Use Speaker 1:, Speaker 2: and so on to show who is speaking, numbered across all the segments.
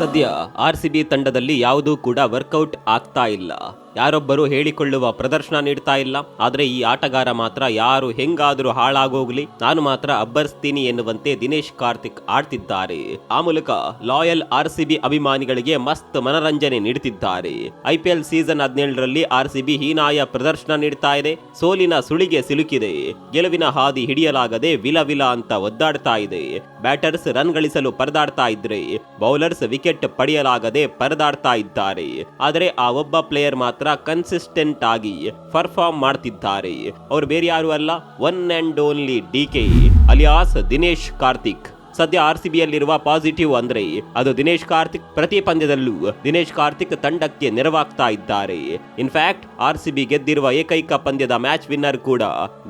Speaker 1: ಸದ್ಯ R C B ತಂಡದಲ್ಲಿ ಯಾವುದೂ ಕೂಡ ವರ್ಕೌಟ್ ಆಗ್ತಾ ಇಲ್ಲ. ಯಾರೊಬ್ಬರು ಹೇಳಿಕೊಳ್ಳುವ ಪ್ರದರ್ಶನ ನೀಡ್ತಾ ಇಲ್ಲ. ಆದರೆ ಈ ಆಟಗಾರ ಮಾತ್ರ ಯಾರು ಹೆಂಗಾದರೂ ಹಾಳಾಗೋಗ್ಲಿ. ನಾನು ಮಾತ್ರ ಅಬ್ಬರಿಸ್ತೀನಿ ಎನ್ನುವಂತೆ ದಿನೇಶ್ ಕಾರ್ತಿಕ್ ಆಡ್ತಿದ್ದಾರೆ. ಆ ಮೂಲಕ ಲಾಯಲ್ ಆರ್ ಸಿ ಬಿ ಅಭಿಮಾನಿಗಳಿಗೆ ಮಸ್ತ್ ಮನರಂಜನೆ ನೀಡುತ್ತಿದ್ದಾರೆ ಐಪಿಎಲ್ ಸೀಸನ್ ಹದಿನೇಳರಲ್ಲಿ ಆರ್ ಸಿ ಬಿ ಹೀನಾಯ ಪ್ರದರ್ಶನ ನೀಡ್ತಾ ಇದೆ. ಸೋಲಿನ ಸುಳಿಗೆ ಸಿಲುಕಿದೆ. ಗೆಲುವಿನ ಹಾದಿ ಹಿಡಿಯಲಾಗದೆ ವಿಲ ವಿಲ ಅಂತ ಒದ್ದಾಡ್ತಾ ಇದೆ. ಬ್ಯಾಟರ್ಸ್ ರನ್ ಗಳಿಸಲು ಪರದಾಡ್ತಾ ಇದ್ರೆ, ಬೌಲರ್ಸ್ ವಿಕೆಟ್ ಪಡೆಯಲಾಗದೆ ಪರದಾಡ್ತಾ ಇದ್ದಾರೆ. ಆದರೆ ಆ ಒಬ್ಬ ಪ್ಲೇಯರ್ ಮಾತ್ರ ಕನ್ಸಿಸ್ಟೆಂಟ್ ಆಗಿ ಪರ್ಫಾರ್ಮ್ ಮಾಡ್ತಿದ್ದಾರೆ. ಅವ್ರು ಬೇರೆ ಯಾರು ಅಲ್ಲ one and only D K alias Dinesh Karthik. ಸದ್ಯ ಆರ್ ಸಿ ಬಿಯಲ್ಲಿರುವ ಪಾಸಿಟಿವ್ ಅಂದ್ರೆ, ಅದು ದಿನೇಶ್ ಕಾರ್ತಿಕ್ ಪ್ರತಿ ಪಂದ್ಯದಲ್ಲೂ ದಿನೇಶ್ ಕಾರ್ತಿಕ್ ತಂಡಕ್ಕೆ ನೆರವಾಗ್ತಾ ಇದ್ದಾರೆ. ಇನ್ಫ್ಯಾಕ್ಟ್ ಆರ್ ಸಿ ಬಿ ಗೆದ್ದಿರುವ ಏಕೈಕ ಪಂದ್ಯದ ಮ್ಯಾಚ್ ವಿನ್ನರ್ ಕೂಡ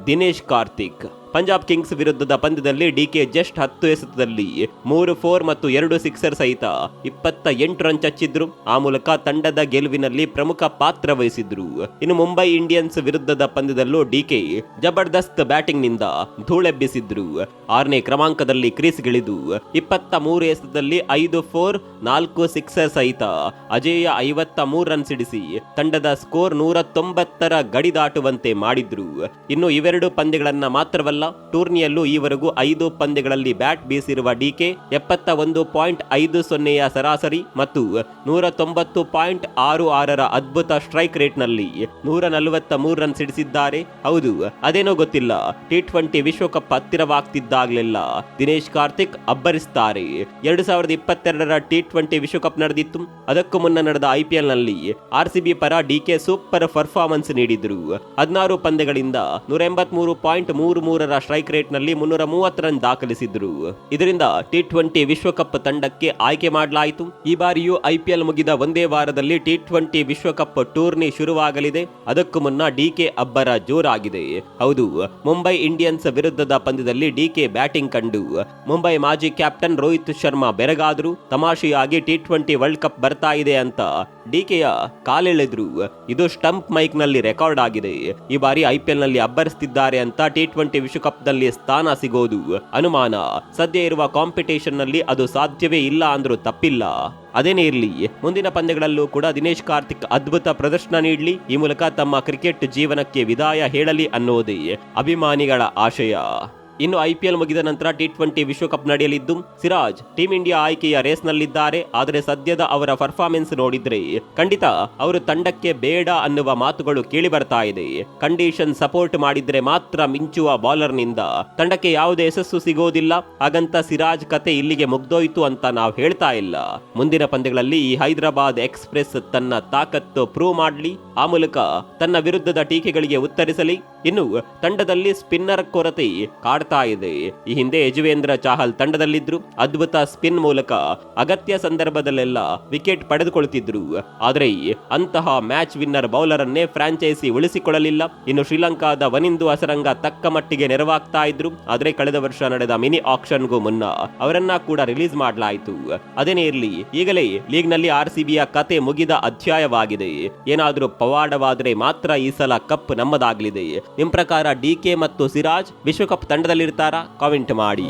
Speaker 1: ದಿನೇಶ್ ಕಾರ್ತಿಕ್. ಪಂಜಾಬ್ ಕಿಂಗ್ಸ್ ವಿರುದ್ಧದ ಪಂದ್ಯದಲ್ಲಿ ಡಿಕೆ ಜಸ್ಟ್ ಹತ್ತು ಎಸೆತದಲ್ಲಿ ಮೂರು, ಫೋರ್ ಮತ್ತು ಎರಡು ಸಿಕ್ಸರ್ ಸಹಿತ ಇಪ್ಪತ್ತ ಎಂಟು ರನ್ ಚಚ್ಚಿದ್ರು. ಆ ಮೂಲಕ ತಂಡದ ಗೆಲುವಿನಲ್ಲಿ ಪ್ರಮುಖ ಪಾತ್ರ ವಹಿಸಿದ್ರು. ಇನ್ನು ಮುಂಬೈ ಇಂಡಿಯನ್ಸ್ ವಿರುದ್ಧದ ಪಂದ್ಯದಲ್ಲೂ ಡಿಕೆ ಜಬರ್ದಸ್ತ್ ಬ್ಯಾಟಿಂಗ್ನಿಂದ ಧೂಳೆಬ್ಬಿಸಿದ್ರು. ಆರನೇ ಕ್ರಮಾಂಕದಲ್ಲಿ ಕ್ರೀಸ್ಗಿಳಿದು ಇಪ್ಪತ್ತ ಮೂರು ಎಸೆತದಲ್ಲಿ ಐದು, ಫೋರ್, ನಾಲ್ಕು ಸಿಕ್ಸರ್ ಸಹಿತ ಅಜೇಯ ಐವತ್ತ ಮೂರು ರನ್ ಸಿಡಿಸಿ ತಂಡದ ಸ್ಕೋರ್ ನೂರ ತೊಂಬತ್ತರ ಗಡಿ ದಾಟುವಂತೆ ಮಾಡಿದ್ರು. ಇನ್ನು ಇವೆರಡು ಪಂದ್ಯಗಳನ್ನ ಮಾತ್ರವಲ್ಲ ಟೂರ್ನಿಯಲ್ಲೂ ಈವರೆಗೂ ಐದು ಪಂದ್ಯಗಳಲ್ಲಿ ಬ್ಯಾಟ್ ಬೀಸಿರುವ ಡಿಕೆ ಎಪ್ಪತ್ತ ಒಂದು ಪಾಯಿಂಟ್ ಐದು ಸೊನ್ನೆಯ ಸರಾಸರಿ ಮತ್ತು ನೂರ ತೊಂಬತ್ತು ಪಾಯಿಂಟ್ ಆರು ಆರರ ಅದ್ಭುತ ಸ್ಟ್ರೈಕ್ ರೇಟ್ನಲ್ಲಿ ನೂರ ನಲವತ್ತ ಮೂರು ರನ್ ಸಿಡಿಸಿದ್ದಾರೆ. ಹೌದು, ಅದೇನೋ ಗೊತ್ತಿಲ್ಲ. ಟಿ ಟ್ವೆಂಟಿ ವಿಶ್ವಕಪ್ ಹತ್ತಿರವಾಗ್ತಿದ್ದಾಗಲಿಲ್ಲ ದಿನೇಶ್ ಕಾರ್ತಿಕ್ ಅಬ್ಬರಿಸ್ತಾರೆ. ಎರಡು ಸಾವಿರದ ಇಪ್ಪತ್ತೆರಡರ ಟಿ ಟ್ವೆಂಟಿ ವಿಶ್ವಕಪ್ ನಡೆದಿತ್ತು. ಅದಕ್ಕೂ ಮುನ್ನ ನಡೆದ ಐಪಿಎಲ್ನಲ್ಲಿ ಆರ್ ಸಿಬಿ ಪರ ಡಿಕೆ ಸೂಪರ್ ಪರ್ಫಾರ್ಮೆನ್ಸ್ ನೀಡಿದ್ರು. ಹದಿನಾರು ಪಂದ್ಯಗಳಿಂದ ನೂರ ಎಂಬತ್ಮೂರು ಪಾಯಿಂಟ್ ಮೂರು ಮೂರರ ಸ್ಟ್ರೈಕ್ ರೇಟ್ನಲ್ಲಿ ಮುನ್ನೂರ ಮೂವತ್ತು ರನ್ ದಾಖಲಿಸಿದ್ರು. ಇದರಿಂದ ಟಿ ಟ್ವೆಂಟಿ ವಿಶ್ವಕಪ್ ತಂಡಕ್ಕೆ ಆಯ್ಕೆ ಮಾಡಲಾಯಿತು. ಈ ಬಾರಿಯೂ ಐಪಿಎಲ್ ಮುಗಿದ ಒಂದೇ ವಾರದಲ್ಲಿ ಟಿ ಟ್ವೆಂಟಿ ವಿಶ್ವಕಪ್ ಟೂರ್ನಿ ಶುರುವಾಗಲಿದೆ. ಅದಕ್ಕೂ ಮುನ್ನ ಡಿಕೆ ಅಬ್ಬರ ಜೋರಾಗಿದೆ. ಹೌದು, ಮುಂಬೈ ಇಂಡಿಯನ್ಸ್ ವಿರುದ್ಧದ ಪಂದ್ಯದಲ್ಲಿ ಡಿಕೆ ಬ್ಯಾಟಿಂಗ್ ಕಂಡು. ಮುಂಬೈ ಮಾಜಿ ಕ್ಯಾಪ್ಟನ್ ರೋಹಿತ್ ಶರ್ಮಾ ಬೆರಗಾದ್ರು. ತಮಾಷೆಯಾಗಿ ಟಿ ಟ್ವೆಂಟಿ ವರ್ಲ್ಡ್ ಕಪ್ ಬರ್ತಾ ಇದೆ ಅಂತ ಡಿಕೆಯ ಕಾಲೆಳೆದ್ರು. ಇದು ಸ್ಟಂಪ್ ಮೈಕ್ನಲ್ಲಿ ರೆಕಾರ್ಡ್ ಆಗಿದೆ. ಈ ಬಾರಿ ಐಪಿಎಲ್ನಲ್ಲಿ ಅಬ್ಬರಿಸ್ತಿದ್ದಾರೆ ಅಂತ ಟಿ ಟ್ವೆಂಟಿ ವಿಶ್ವಕಪ್ನಲ್ಲಿ ಸ್ಥಾನ ಸಿಗೋದು ಅನುಮಾನ. ಸದ್ಯ ಇರುವ ಕಾಂಪಿಟೇಷನ್ನಲ್ಲಿ ಅದು ಸಾಧ್ಯವೇ ಇಲ್ಲ ಅಂದ್ರೂ ತಪ್ಪಿಲ್ಲ. ಅದೇನೇ ಇರಲಿ, ಮುಂದಿನ ಪಂದ್ಯಗಳಲ್ಲೂ ಕೂಡ ದಿನೇಶ್ ಕಾರ್ತಿಕ್ ಅದ್ಭುತ ಪ್ರದರ್ಶನ ನೀಡಲಿ, ಈ ಮೂಲಕ ತಮ್ಮ ಕ್ರಿಕೆಟ್ ಜೀವನಕ್ಕೆ ವಿದಾಯ ಹೇಳಲಿ ಅನ್ನೋದೇ ಅಭಿಮಾನಿಗಳ ಆಶಯ. ಇನ್ನು ಐಪಿಎಲ್ ಮುಗಿದ ನಂತರ ಟಿ ಟ್ವೆಂಟಿ ವಿಶ್ವಕಪ್ ನಡೆಯಲಿದ್ದು, ಸಿರಾಜ್ ಟೀಂ ಇಂಡಿಯಾ ಆಯ್ಕೆಯ ರೇಸ್ನಲ್ಲಿದ್ದಾರೆ. ಆದರೆ ಸದ್ಯದ ಅವರ ಪರ್ಫಾರ್ಮೆನ್ಸ್ ನೋಡಿದ್ರೆ, ಖಂಡಿತ ಅವರು ತಂಡಕ್ಕೆ ಬೇಡ ಅನ್ನುವ ಮಾತುಗಳು ಕೇಳಿ ಬರ್ತಾ ಇದೆ. ಕಂಡೀಷನ್ ಸಪೋರ್ಟ್ ಮಾಡಿದ್ರೆ ಮಾತ್ರ ಮಿಂಚುವ ಬೌಲರ್ನಿಂದ. ತಂಡಕ್ಕೆ ಯಾವುದೇ ಯಶಸ್ಸು ಸಿಗೋದಿಲ್ಲ. ಹಾಗಂತ ಸಿರಾಜ್ ಕತೆ ಇಲ್ಲಿಗೆ ಮುಗ್ದೋಯ್ತು ಅಂತ ನಾವು ಹೇಳ್ತಾ ಇಲ್ಲ. ಮುಂದಿನ ಪಂದ್ಯಗಳಲ್ಲಿ ಈ ಹೈದರಾಬಾದ್ ಎಕ್ಸ್ಪ್ರೆಸ್ ತನ್ನ ತಾಕತ್ತು ಪ್ರೂವ್ ಮಾಡಲಿ. ಆ ಮೂಲಕ ತನ್ನ ವಿರುದ್ಧದ ಟೀಕೆಗಳಿಗೆ ಉತ್ತರಿಸಲಿ. ಇನ್ನು ತಂಡದಲ್ಲಿ ಸ್ಪಿನ್ನರ್ ಕೊರತೆ ಕಾಡ್ತಾ ಇದೆ. ಈ ಹಿಂದೆ ಯಜುವೇಂದ್ರ ಚಾಹಲ್ ತಂಡದಲ್ಲಿದ್ರು. ಅದ್ಭುತ ಸ್ಪಿನ್ ಮೂಲಕ ಅಗತ್ಯ ಸಂದರ್ಭದಲ್ಲೆಲ್ಲ ವಿಕೆಟ್ ಪಡೆದುಕೊಳ್ತಿದ್ರು. ಆದರೆ ಅಂತಹ ಮ್ಯಾಚ್ ವಿನ್ನರ್ ಬೌಲರ್ ಅನ್ನೇ ಫ್ರಾಂಚೈಸಿ ಉಳಿಸಿಕೊಳ್ಳಲಿಲ್ಲ. ಇನ್ನು ಶ್ರೀಲಂಕಾದ ವನಿಂದು ಅಸರಂಗ ತಕ್ಕ ಮಟ್ಟಿಗೆ ನೆರವಾಗ್ತಾ ಇದ್ರು. ಆದರೆ ಕಳೆದ ವರ್ಷ ನಡೆದ ಮಿನಿ ಆಕ್ಷನ್ಗೂ ಮುನ್ನ ಅವರನ್ನ ಕೂಡ ರಿಲೀಸ್ ಮಾಡಲಾಯಿತು. ಅದೇನೇ ಇರಲಿ, ಈಗಲೇ ಲೀಗ್ನಲ್ಲಿ ಆರ್ ಸಿಬಿಯ ಕತೆ ಮುಗಿದ ಅಧ್ಯಾಯವಾಗಿದೆ. ಏನಾದರೂ ಪವಾಡವಾದರೆ ಮಾತ್ರ ಈ ಸಲ ಕಪ್ ನಮ್ಮದಾಗಲಿದೆ. ನಿಮ್ ಪ್ರಕಾರ ಡಿಕೆ ಮತ್ತು ಸಿರಾಜ್ ವಿಶ್ವಕಪ್ ತಂಡದಲ್ಲಿರ್ತಾರಾ ಕಾಮೆಂಟ್ ಮಾಡಿ.